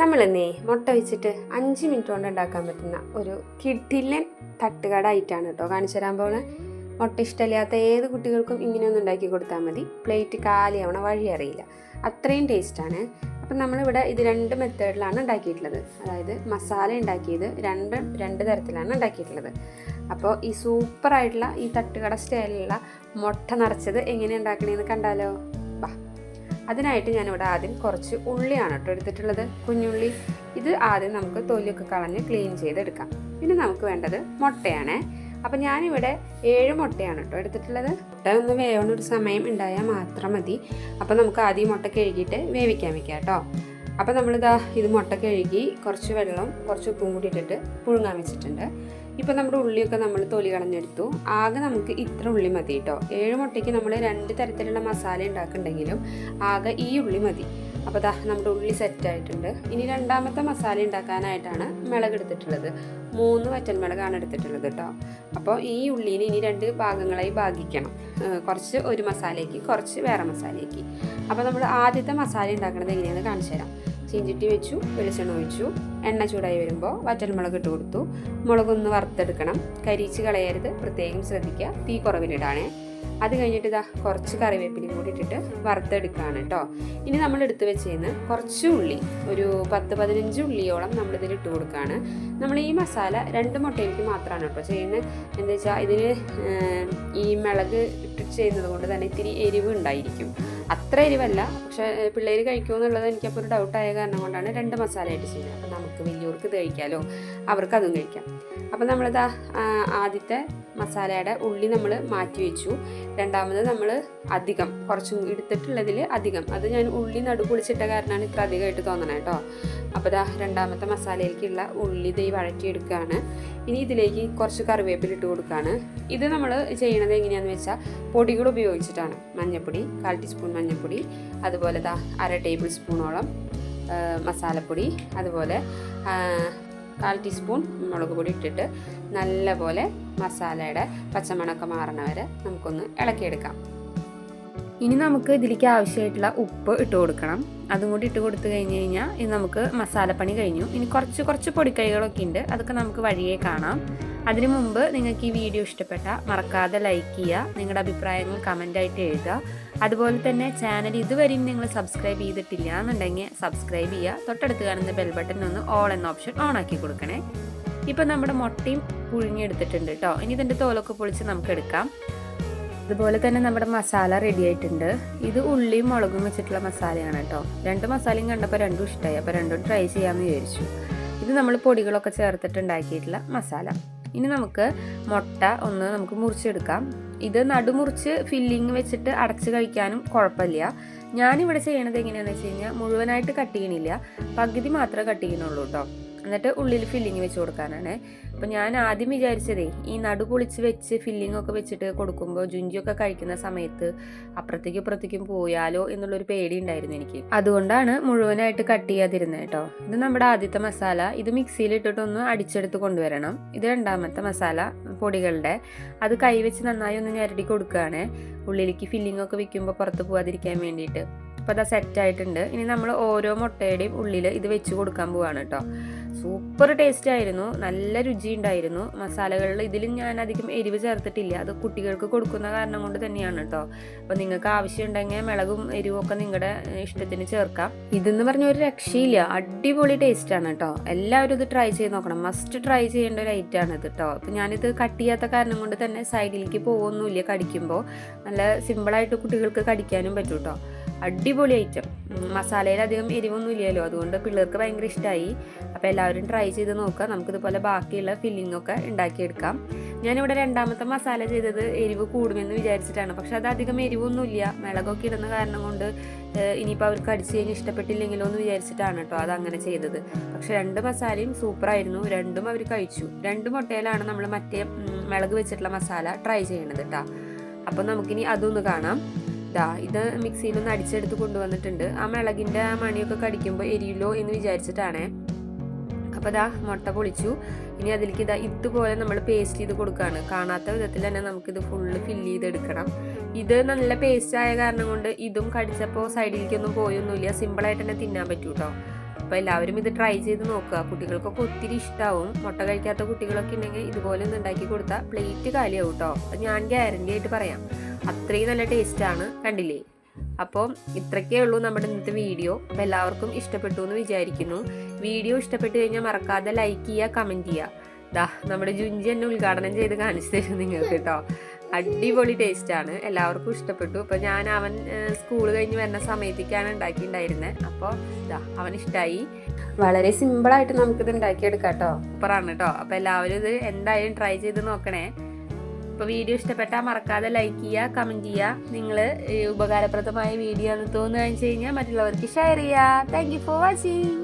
നമ്മളിന്നേ മുട്ട വെച്ചിട്ട് അഞ്ച് മിനിറ്റ് കൊണ്ട് ഉണ്ടാക്കാൻ പറ്റുന്ന ഒരു കിഡിലൻ തട്ടുകട ആയിട്ടാണ് കേട്ടോ കാണിച്ചു തരാൻ പോകുന്നത് മുട്ട ഇഷ്ടമില്ലാത്ത ഏത് കുട്ടികൾക്കും ഇങ്ങനെയൊന്നും ഉണ്ടാക്കി കൊടുത്താൽ മതി. പ്ലേറ്റ് കാലിയാവണ വഴി അറിയില്ല. അത്രയും ടേസ്റ്റാണ് അപ്പം നമ്മളിവിടെ ഇത് രണ്ട് മെത്തേഡിലാണ് ഉണ്ടാക്കിയിട്ടുള്ളത്. അതായത് മസാല ഉണ്ടാക്കിയത് രണ്ട് രണ്ട് തരത്തിലാണ് ഉണ്ടാക്കിയിട്ടുള്ളത്. അപ്പോൾ ഈ സൂപ്പറായിട്ടുള്ള ഈ തട്ടുകട സ്റ്റൈലിലുള്ള മുട്ട നിറച്ചത് എങ്ങനെ ഉണ്ടാക്കണേന്ന് കണ്ടാലോ? അതിനായിട്ട് ഞാനിവിടെ ആദ്യം കുറച്ച് ഉള്ളിയാണ് കേട്ടോ എടുത്തിട്ടുള്ളത്. കുഞ്ഞുള്ളി. ഇത് ആദ്യം നമുക്ക് തൊലിയൊക്കെ കളഞ്ഞ് ക്ലീൻ ചെയ്തെടുക്കാം. പിന്നെ നമുക്ക് വേണ്ടത് മുട്ടയാണ്. അപ്പം ഞാനിവിടെ ഏഴ് മുട്ടയാണ് കേട്ടോ എടുത്തിട്ടുള്ളത്. മുട്ട ഒന്ന് വേവണ ഒരു സമയം ഉണ്ടായാൽ മാത്രം മതി. അപ്പം നമുക്ക് ആദ്യം മുട്ട കഴുകിയിട്ട് വേവിക്കാൻ വെക്കാം കേട്ടോ. അപ്പം നമ്മളിതാ ഇത് മുട്ട കഴുകി കുറച്ച് വെള്ളം കുറച്ച് ഉപ്പും കൂടി ഇട്ടിട്ട് പുഴുങ്ങാൻ വെച്ചിട്ടുണ്ട്. ഇപ്പം നമ്മുടെ ഉള്ളിയൊക്കെ നമ്മൾ തൊലി കളഞ്ഞെടുത്തു. ആകെ നമുക്ക് ഇത്ര ഉള്ളി മതി കേട്ടോ ഏഴ് മുട്ടയ്ക്ക് നമ്മൾ രണ്ട് തരത്തിലുള്ള മസാല ഉണ്ടാക്കുന്നുണ്ടെങ്കിലും ആകെ ഈ ഉള്ളി മതി. അപ്പോൾ ദാ നമ്മുടെ ഉള്ളി സെറ്റ് ആയിട്ടുണ്ട്. ഇനി രണ്ടാമത്തെ മസാല ഉണ്ടാക്കാനായിട്ടാണ് മിളക് എടുത്തിട്ടുള്ളത്. മൂന്ന് വറ്റൽ മിളകാണ് എടുത്തിട്ടുള്ളത് കേട്ടോ അപ്പോൾ ഈ ഉള്ളിനെ ഇനി രണ്ട് ഭാഗങ്ങളായി ഭാഗിക്കണം. കുറച്ച് ഒരു മസാലയ്ക്ക് കുറച്ച് വേറെ മസാലയ്ക്ക്. അപ്പോൾ നമ്മൾ ആദ്യത്തെ മസാല ഉണ്ടാക്കുന്നത് എങ്ങനെയാണെന്ന് കാണിച്ചു തരാം ചീഞ്ചിട്ടി വെച്ചു വെളിച്ചെണ്ണ ഒഴിച്ചു. എണ്ണ ചൂടായി വരുമ്പോൾ വറ്റൽമുളക് ഇട്ട് കൊടുത്തു. മുളകൊന്ന് വറുത്തെടുക്കണം. കരിച്ച് കളയരുത്. പ്രത്യേകം ശ്രദ്ധിക്കുക. തീ കുറവിലിടാണേ. അത് കഴിഞ്ഞിട്ട് ഇതാ കുറച്ച് കറിവേപ്പിലയും കൂടി ഇട്ടിട്ട് വറുത്തെടുക്കുകയാണ് കേട്ടോ ഇനി നമ്മൾ എടുത്ത് വെച്ചേന്ന് കുറച്ച് ഉള്ളി. ഒരു പത്ത് പതിനഞ്ച് ഉള്ളിയോളം നമ്മൾ ഇതിൽ ഇട്ട് കൊടുക്കുകയാണ്. നമ്മൾ ഈ മസാല രണ്ട് മുട്ടയിലേക്ക് മാത്രമാണ് കേട്ടോ ചെയ്യുന്നത്. എന്താ വെച്ചാൽ ഇതിന് ഈ മിളക് ഇട്ട് ചെയ്യുന്നത് കൊണ്ട് തന്നെ ഇത്തിരി എരിവ് ഉണ്ടായിരിക്കും. അത്ര എരിവല്ല. പക്ഷേ പിള്ളേർ കഴിക്കുമോ എന്നുള്ളത് എനിക്കപ്പോൾ ഒരു ഡൗട്ടായ കാരണം കൊണ്ടാണ് രണ്ട് മസാല ആയിട്ട് ചെയ്യുന്നത്. അപ്പോൾ നമുക്ക് വലിയവർക്ക് ഇത് കഴിക്കാമല്ലോ അവർക്ക് അതും കഴിക്കാം. അപ്പോൾ നമ്മളിതാ ആദ്യത്തെ മസാലയുടെ ഉള്ളി നമ്മൾ മാറ്റി വെച്ചു. രണ്ടാമത് നമ്മൾ അധികം കുറച്ചും എടുത്തിട്ടുള്ളതിൽ അധികം. അത് ഞാൻ ഉള്ളി നടു കുളിച്ചിട്ട കാരണമാണ് ഇത്ര അധികമായിട്ട് തോന്നണേ കേട്ടോ അപ്പോൾ ഇതാ രണ്ടാമത്തെ മസാലയിലേക്കുള്ള ഉള്ളി ദൈ വഴറ്റിയെടുക്കുകയാണ് ഇനി ഇതിലേക്ക് കുറച്ച് കറിവേപ്പില ഇട്ട് കൊടുക്കുകയാണ് ഇത് നമ്മൾ ചെയ്യണത് എങ്ങനെയാണെന്ന് വെച്ചാൽ പൊടികൾ ഉപയോഗിച്ചിട്ടാണ്. മഞ്ഞൾപ്പൊടി കാൽ ടീസ്പൂൺ മഞ്ഞൾപ്പൊടി അതുപോലെ ദാ അര ടേബിൾ സ്പൂണോളം മസാലപ്പൊടി അതുപോലെ കാൽ ടീസ്പൂൺ മുളക് പൊടി ഇട്ടിട്ട് നല്ലപോലെ മസാലയുടെ പച്ചമണക്കം മാറണ വരെ നമുക്കൊന്ന് ഇളക്കിയെടുക്കാം. ഇനി നമുക്ക് ഇതിലേക്ക് ആവശ്യമായിട്ടുള്ള ഉപ്പ് ഇട്ട് കൊടുക്കണം. അതും കൂടി ഇട്ട് കൊടുത്തു കഴിഞ്ഞ് കഴിഞ്ഞാൽ ഇത് നമുക്ക് മസാലപ്പണി കഴിഞ്ഞു. ഇനി കുറച്ച് കുറച്ച് പൊടിക്കൈകളൊക്കെ ഉണ്ട്. അതൊക്കെ നമുക്ക് വഴിയെ കാണാം. അതിനു മുമ്പ് നിങ്ങൾക്ക് ഈ വീഡിയോ ഇഷ്ടപ്പെട്ട മറക്കാതെ ലൈക്ക് ചെയ്യുക. നിങ്ങളുടെ അഭിപ്രായങ്ങൾ കമന്റായിട്ട് എഴുതുക. അതുപോലെ തന്നെ ചാനൽ ഇതുവരെയും നിങ്ങൾ സബ്സ്ക്രൈബ് ചെയ്തിട്ടില്ല എന്നുണ്ടെങ്കിൽ സബ്സ്ക്രൈബ് ചെയ്യുക. തൊട്ടടുത്ത് കാണുന്ന ബെൽ ബട്ടൺ ഒന്ന് ഓൾ എന്ന ഓപ്ഷൻ ഓൺ ആക്കി കൊടുക്കണേ. ഇപ്പം നമ്മുടെ മുട്ടയും പുഴുങ്ങിയെടുത്തിട്ടുണ്ട് കേട്ടോ ഇനി ഇതിന്റെ തോലൊക്കെ പൊളിച്ച് നമുക്ക് എടുക്കാം. അതുപോലെ തന്നെ നമ്മുടെ മസാല റെഡി ആയിട്ടുണ്ട്. ഇത് ഉള്ളിയും മുളകും വെച്ചിട്ടുള്ള മസാലയാണ് കേട്ടോ രണ്ട് മസാലയും കണ്ടപ്പോൾ രണ്ടും ഇഷ്ടമായി അപ്പോൾ രണ്ടും ട്രൈ ചെയ്യാമെന്ന് വിചാരിച്ചു. ഇത് നമ്മൾ പൊടികളൊക്കെ ചേർത്തിട്ടുണ്ടാക്കിയിട്ടുള്ള മസാല. ഇനി നമുക്ക് മുട്ട ഒന്ന് നമുക്ക് മുറിച്ചെടുക്കാം. ഇത് നടുമുറിച്ച് ഫില്ലിങ് വെച്ചിട്ട് അടച്ച് കഴിക്കാനും കുഴപ്പമില്ല. ഞാനിവിടെ ചെയ്യണത് എങ്ങനെയാണെന്ന് വെച്ച് കഴിഞ്ഞാൽ മുഴുവനായിട്ട് കട്ട് ചെയ്യണില്ല. പകുതി മാത്രമേ കട്ട് ചെയ്യണുള്ളൂ കേട്ടോ എന്നിട്ട് ഉള്ളിൽ ഫില്ലിങ് വെച്ച് കൊടുക്കാനാണ്. അപ്പോൾ ഞാൻ ആദ്യം വിചാരിച്ചതേ ഈ നടു പൊളിച്ച് വെച്ച് ഫില്ലിംഗ് ഒക്കെ വെച്ചിട്ട് കൊടുക്കുമ്പോൾ ജുഞ്ചിയൊക്കെ കഴിക്കുന്ന സമയത്ത് അപ്പുറത്തേക്കും ഇപ്പുറത്തേക്കും പോയാലോ എന്നുള്ളൊരു പേടി ഉണ്ടായിരുന്നു എനിക്ക്. അതുകൊണ്ടാണ് മുഴുവനായിട്ട് കട്ട് ചെയ്യാതിരുന്നത് കേട്ടോ ഇത് നമ്മുടെ ആദ്യത്തെ മസാല. ഇത് മിക്സിയിൽ ഇട്ടിട്ടൊന്ന് അടിച്ചെടുത്ത് കൊണ്ടുവരണം. ഇത് രണ്ടാമത്തെ മസാല പൊടികളുടെ. അത് കൈ വെച്ച് നന്നായി ഒന്ന് ഞരടി കൊടുക്കുകയാണ് ഉള്ളിലേക്ക് ഫില്ലിംഗ് ഒക്കെ വെക്കുമ്പോൾ പുറത്ത് പോകാതിരിക്കാൻ വേണ്ടിയിട്ട്. അപ്പോൾ അത് സെറ്റ് ആയിട്ടുണ്ട്. ഇനി നമ്മൾ ഓരോ മുട്ടയുടെയും ഉള്ളിൽ ഇത് വെച്ച് കൊടുക്കാൻ പോവാണ് കേട്ടോ സൂപ്പർ ടേസ്റ്റ് ആയിരുന്നു. നല്ല രുചി ഉണ്ടായിരുന്നു മസാലകളിൽ ഇതിലും ഞാൻ അധികം എരിവ് ചേർത്തിട്ടില്ല. അത് കുട്ടികൾക്ക് കൊടുക്കുന്ന കാരണം കൊണ്ട് തന്നെയാണ് കേട്ടോ അപ്പോൾ നിങ്ങൾക്ക് ആവശ്യമുണ്ടെങ്കിൽ മിളകും എരിവും ഒക്കെ നിങ്ങളുടെ ഇഷ്ടത്തിന് ചേർക്കാം. ഇതെന്ന് പറഞ്ഞ ഒരു രക്ഷയില്ല. അടിപൊളി ടേസ്റ്റ് ആണ് കേട്ടോ എല്ലാവരും ഇത് ട്രൈ ചെയ്ത് നോക്കണം. മസ്റ്റ് ട്രൈ ചെയ്യേണ്ട ഒരു ഐറ്റം ആണ് ഇത് കേട്ടോ അപ്പോൾ ഞാനിത് കട്ട് ചെയ്യാത്ത കാരണം കൊണ്ട് തന്നെ സൈഡിലേക്ക് പോകുന്നില്ല കടിക്കുമ്പോൾ നല്ല സിമ്പിളായിട്ട് കുട്ടികൾക്ക് കടിക്കാനും പറ്റും കേട്ടോ അടിപൊളി ഐറ്റം മസാലയിൽ അധികം എരിവൊന്നും ഇല്ലല്ലോ. അതുകൊണ്ട് പിള്ളേർക്ക് ഭയങ്കര ഇഷ്ടമായി അപ്പോൾ എല്ലാവരും ട്രൈ ചെയ്ത് നോക്കുക. നമുക്കിതുപോലെ ബാക്കിയുള്ള ഫില്ലിംഗ് ഒക്കെ ഉണ്ടാക്കിയെടുക്കാം. ഞാനിവിടെ രണ്ടാമത്തെ മസാല ചെയ്തത് എരിവ് കൂടുമെന്ന് വിചാരിച്ചിട്ടാണ്. പക്ഷെ അത് അധികം എരിവൊന്നുമില്ല മിളകൊക്കെ ഇടുന്ന കാരണം കൊണ്ട് ഇനിയിപ്പോൾ അവർക്ക് അടിച്ച് കഴിഞ്ഞ് ഇഷ്ടപ്പെട്ടില്ലെങ്കിലോ എന്ന് വിചാരിച്ചിട്ടാണ് കേട്ടോ അത് അങ്ങനെ ചെയ്തത്. പക്ഷെ രണ്ട് മസാലയും സൂപ്പറായിരുന്നു രണ്ടും അവർ കഴിച്ചു. രണ്ട് മുട്ടയിലാണ് നമ്മൾ മറ്റേ മിളക് വെച്ചിട്ടുള്ള മസാല ട്രൈ ചെയ്യണത് കേട്ടോ അപ്പോൾ നമുക്കിനി അതൊന്ന് കാണാം. ഇതാ ഇത് മിക്സിയിൽ ഒന്ന് അടിച്ചെടുത്ത് കൊണ്ടുവന്നിട്ടുണ്ട്. ആ മിളകിന്റെ ആ മണിയൊക്കെ കടിക്കുമ്പോൾ എരിയില്ലോ എന്ന് വിചാരിച്ചിട്ടാണേ. അപ്പോൾ ഇതാ മുട്ട പൊളിച്ചു. ഇനി അതിലേക്ക് ഇതാ ഇതുപോലെ നമ്മൾ പേസ്റ്റ് ചെയ്ത് കൊടുക്കുകയാണ് കാണാത്ത വിധത്തിൽ തന്നെ നമുക്കിത് ഫുള്ള് ഫില്ല് ചെയ്തെടുക്കണം. ഇത് നല്ല പേസ്റ്റ് ആയ കാരണം കൊണ്ട് ഇതും കടിച്ചപ്പോൾ സൈഡിലേക്കൊന്നും പോയൊന്നുമില്ല. സിമ്പിളായിട്ട് തന്നെ തിന്നാൻ പറ്റൂ കേട്ടോ അപ്പോൾ എല്ലാവരും ഇത് ട്രൈ ചെയ്ത് നോക്കുക. കുട്ടികൾക്കൊക്കെ ഒത്തിരി ഇഷ്ടമാവും മുട്ട കഴിക്കാത്ത കുട്ടികളൊക്കെ ഉണ്ടെങ്കിൽ ഇതുപോലെ ഒന്ന് ഉണ്ടാക്കി കൊടുത്താൽ പ്ലേറ്റ് കാലിയാവും കേട്ടോ ഞാൻ ഗ്യാരണ്ടി ആയിട്ട് പറയാം. അത്രയും നല്ല ടേസ്റ്റാണ് കണ്ടില്ലേ? അപ്പോൾ ഇത്രയ്ക്കേ ഉള്ളൂ നമ്മുടെ ഇന്നത്തെ വീഡിയോ. അപ്പോൾ എല്ലാവർക്കും ഇഷ്ടപ്പെട്ടു എന്ന് വിചാരിക്കുന്നു. വീഡിയോ ഇഷ്ടപ്പെട്ടു കഴിഞ്ഞാൽ മറക്കാതെ ലൈക്ക് ചെയ്യുക കമന്റ് ചെയ്യുക. ദാ നമ്മുടെ ജുഞ്ചി എന്നെ ഉദ്ഘാടനം ചെയ്ത് കാണിച്ചു തരും നിങ്ങൾക്ക് കേട്ടോ. അടിപൊളി ടേസ്റ്റാണ്. എല്ലാവർക്കും ഇഷ്ടപ്പെട്ടു. അപ്പോൾ ഞാൻ അവൻ സ്കൂൾ കഴിഞ്ഞ് വരുന്ന സമയത്തേക്കാണ് ഉണ്ടാക്കിയിട്ടുണ്ടായിരുന്നത് അപ്പോൾ ദാ അവൻ ഇഷ്ടമായി വളരെ സിമ്പിളായിട്ട് നമുക്കിത് ഉണ്ടാക്കിയെടുക്കാം കേട്ടോ. സൂപ്പറാണ് കേട്ടോ. അപ്പോൾ എല്ലാവരും ഇത് എന്തായാലും ട്രൈ ചെയ്ത് നോക്കണേ. അപ്പോൾ വീഡിയോ ഇഷ്ടപ്പെട്ടാൽ മറക്കാതെ ലൈക്ക് ചെയ്യുക കമന്റ് ചെയ്യുക നിങ്ങൾ ഉപകാരപ്രദമായ വീഡിയോ എന്ന് തോന്നുകയെന്ന് വെച്ച് കഴിഞ്ഞാൽ മറ്റുള്ളവർക്ക് ഷെയർ ചെയ്യുക താങ്ക് ഫോർ വാച്ചിങ്